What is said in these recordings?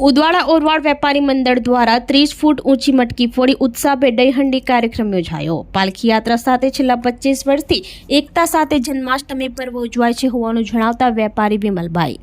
ઉદવાડા ઓરવાડ વેપારી મંડળ દ્વારા ત્રીસ ફૂટ ઊંચી મટકી ફોડી ઉત્સાહભેર દહીહંડી કાર્યક્રમ યોજાયો. પાલખી યાત્રા સાથે છેલ્લા પચીસ વર્ષથી એકતા સાથે જન્માષ્ટમી પર્વ ઉજવાય છે હોવાનું જણાવતા વેપારી વિમલભાઈ.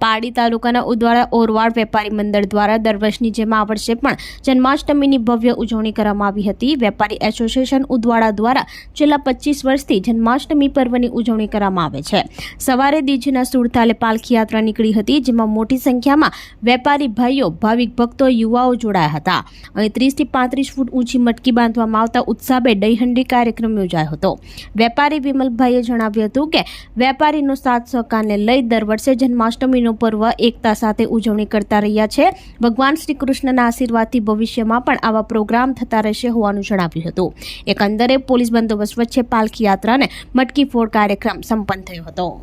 પારડી તાલુકાના ઉદવાડા ઓરવાડ વેપારી મંડળ દ્વારા દર વર્ષની જેમ આ વર્ષે પણ જન્માષ્ટમીની ભવ્ય ઉજવણી કરવામાં આવી હતી. વેપારી એસોસિએશન ઉદવાડા દ્વારા છેલ્લા પચીસ વર્ષથી જન્માષ્ટમી પર્વની ઉજવણી કરવામાં આવે છે. સવારે દીજના સુરતાલે પાલખી યાત્રા નીકળી હતી, જેમાં મોટી સંખ્યામાં વેપારી ભાઈઓ, ભાવિક ભક્તો, યુવાઓ જોડાયા હતા. અને ત્રીસથી પાંત્રીસ ફૂટ ઊંચી મટકી બાંધવામાં આવતા ઉત્સાહે દહીહંડી કાર્યક્રમ યોજાયો હતો. વેપારી વિમલભાઈએ જણાવ્યું હતું કે, વેપારીનો સાથ સહકારને લઈ દર વર્ષે જન્માષ્ટમીનો પર્વ એકતા સાથે ઉજવણી કરતા રહ્યા છે. ભગવાન શ્રી કૃષ્ણના આશીર્વાદથી ભવિષ્યમાં પણ આવા પ્રોગ્રામ થતા રહેશે હોવાનું જણાવ્યું હતું. એકંદરે પોલીસ બંદોબસ્ત વચ્ચે પાલખી યાત્રાને મટકી ફોડ કાર્યક્રમ સંપન્ન થયો હતો.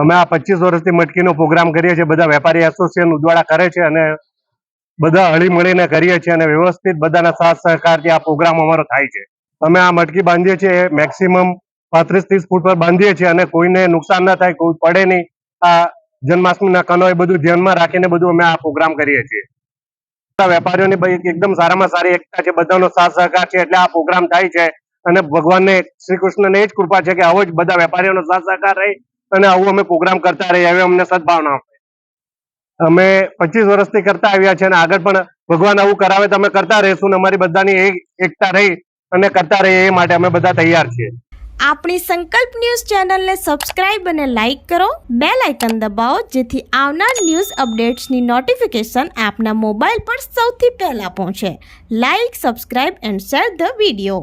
અમે આ પચીસ વર્ષથી મટકીનો પ્રોગ્રામ કરીએ છીએ, બધા વેપારી એસોસિએશન ઉદવાડા કરે છે અને બધા હળી મળીને કરીએ છીએ અને વ્યવસ્થિત બધાના સાથ સહકારથી આ પ્રોગ્રામ અમારો થાય છે. અમે આ મટકી બાંધીએ છીએ મેક્સિમમ પાંત્રીસ ત્રીસ ફૂટ પર બાંધીએ છીએ અને કોઈને નુકસાન ના થાય, કોઈ પડે નહીં, આ જન્માષ્ટમીના કનો એ બધું ધ્યાનમાં રાખીને બધું અમે આ પ્રોગ્રામ કરીએ છીએ. વેપારીઓની એકદમ સારામાં સારી એકતા છે, બધાનો સાથ સહકાર છે, એટલે આ પ્રોગ્રામ થાય છે. અને ભગવાનને શ્રી કૃષ્ણને એ જ કૃપા છે કે આવો જ બધા વેપારીઓનો સાથ સહકાર રહી અને આવું અમે પ્રોગ્રામ કરતા રહીએ હવે અમને સદભાવના આપે અમે પચીસ વર્ષથી કરતા આવ્યા છે અને આગળ પણ ભગવાન આવું કરાવે તો અમે કરતા રહીશું અને અમારી બધાની એક એકતા રહી અને કરતા રહીએ એ માટે અમે બધા તૈયાર છીએ. આપણી સંકલ્પ ન્યૂઝ ચેનલને સબસ્ક્રાઇબ અને લાઇક કરો. બે લાઇકન દબાવો, જેથી આવનાર ન્યૂઝ અપડેટ્સની નોટિફિકેશન આપના મોબાઈલ પર સૌથી પહેલાં પહોંચે. Like, subscribe and share the video.